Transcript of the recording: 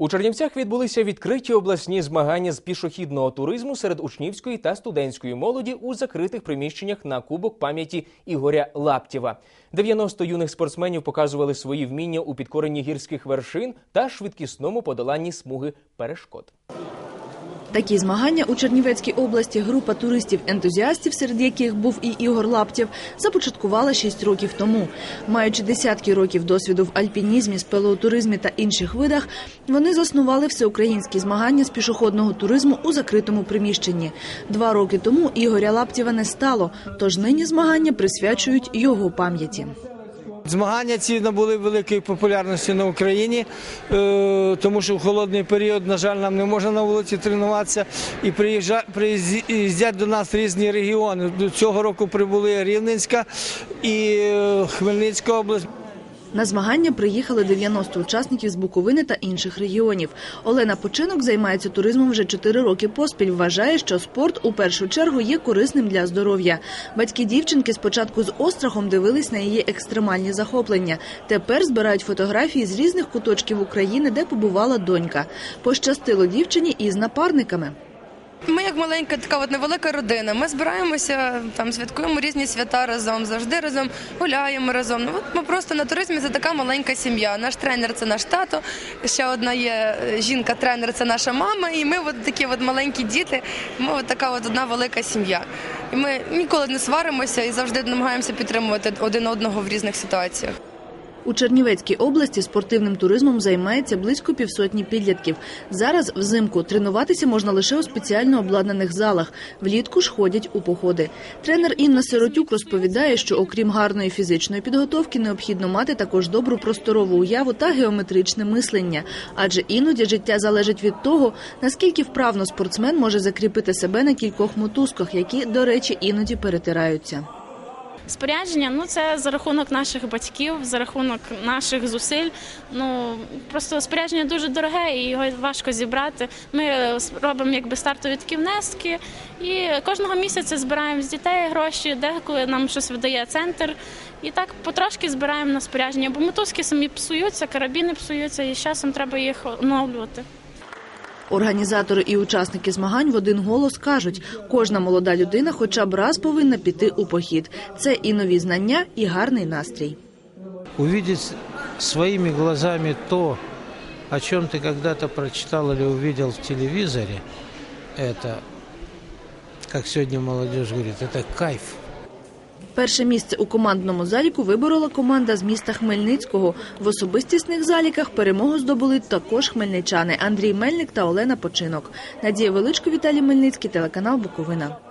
У Чернівцях відбулися відкриті обласні змагання з пішохідного туризму серед учнівської та студентської молоді у закритих приміщеннях на Кубок пам'яті Ігоря Лаптєва. 90 юних спортсменів показували свої вміння у підкоренні гірських вершин та швидкісному подоланні смуги перешкод. Такі змагання у Чернівецькій області група туристів-ентузіастів, серед яких був і Ігор Лаптєв, започаткувала 6 років тому. Маючи десятки років досвіду в альпінізмі, спелеотуризмі та інших видах, вони заснували всеукраїнські змагання з пішохідного туризму у закритому приміщенні. Два роки тому Ігоря Лаптєва не стало, тож нині змагання присвячують його пам'яті. Змагання ці набули великої популярності на Україні, е, тому що в холодний період, на жаль, нам не можна на вулиці тренуватися. І приїздять до нас різні регіони. До Цього року прибули Рівненська і е, Хмельницька область. На змагання приїхали 90 учасників з Буковини та інших регіонів. Олена Починок займається туризмом вже 4 роки поспіль. Вважає, що спорт у першу чергу є корисним для здоров'я. Батьки дівчинки спочатку з острахом дивились на її екстремальні захоплення. Тепер збирають фотографії з різних куточків України, де побувала донька. Пощастило дівчині із напарниками. Ми як маленька така от невелика родина. Ми збираємося, там святкуємо різні свята разом, завжди разом гуляємо разом. Ну от ми просто на туризмі це така маленька сім'я. Наш тренер це наш тато. Ще одна є е, жінка-тренер, це наша мама. І ми от такі от маленькі діти. Ми от така от одна велика сім'я. І ми ніколи не сваримося і завжди намагаємося підтримувати один одного в різних ситуаціях. У Чернівецькій області спортивним туризмом займається близько півсотні підлітків. Зараз взимку тренуватися можна лише у спеціально обладнаних залах. Влітку ж ходять у походи. Тренер Інна Сиротюк розповідає, що окрім гарної фізичної підготовки, необхідно мати також добру просторову уяву та геометричне мислення. Адже іноді життя залежить від того, наскільки вправно спортсмен може закріпити себе на кількох мотузках, які, до речі, іноді перетираються. Спорядження ну це за рахунок наших батьків, за рахунок наших зусиль. Ну просто спорядження дуже дороге і його важко зібрати. Ми е, робимо якби стартові такі внески, і кожного місяця збираємо з дітей гроші, деколи нам щось видає центр. І так потрошки збираємо на спорядження, бо мотузки самі псуються, карабіни псуються, і з часом треба їх оновлювати. Організатори і учасники змагань в один голос кажуть, кожна молода людина хоча б раз повинна піти у похід. Це і нові знання, і гарний настрій. увидеть своими глазами то, о чем ты когда-то прочитал или увидел в телевизоре, это, как сегодня молодежь говорит, это кайф. Перше місце у командному заліку виборола команда з міста Хмельницького. В особистісних заліках перемогу здобули також хмельничани Андрій Мельник та Олена Починок. Надія Величко, Віталій Мельницький, телеканал Буковина.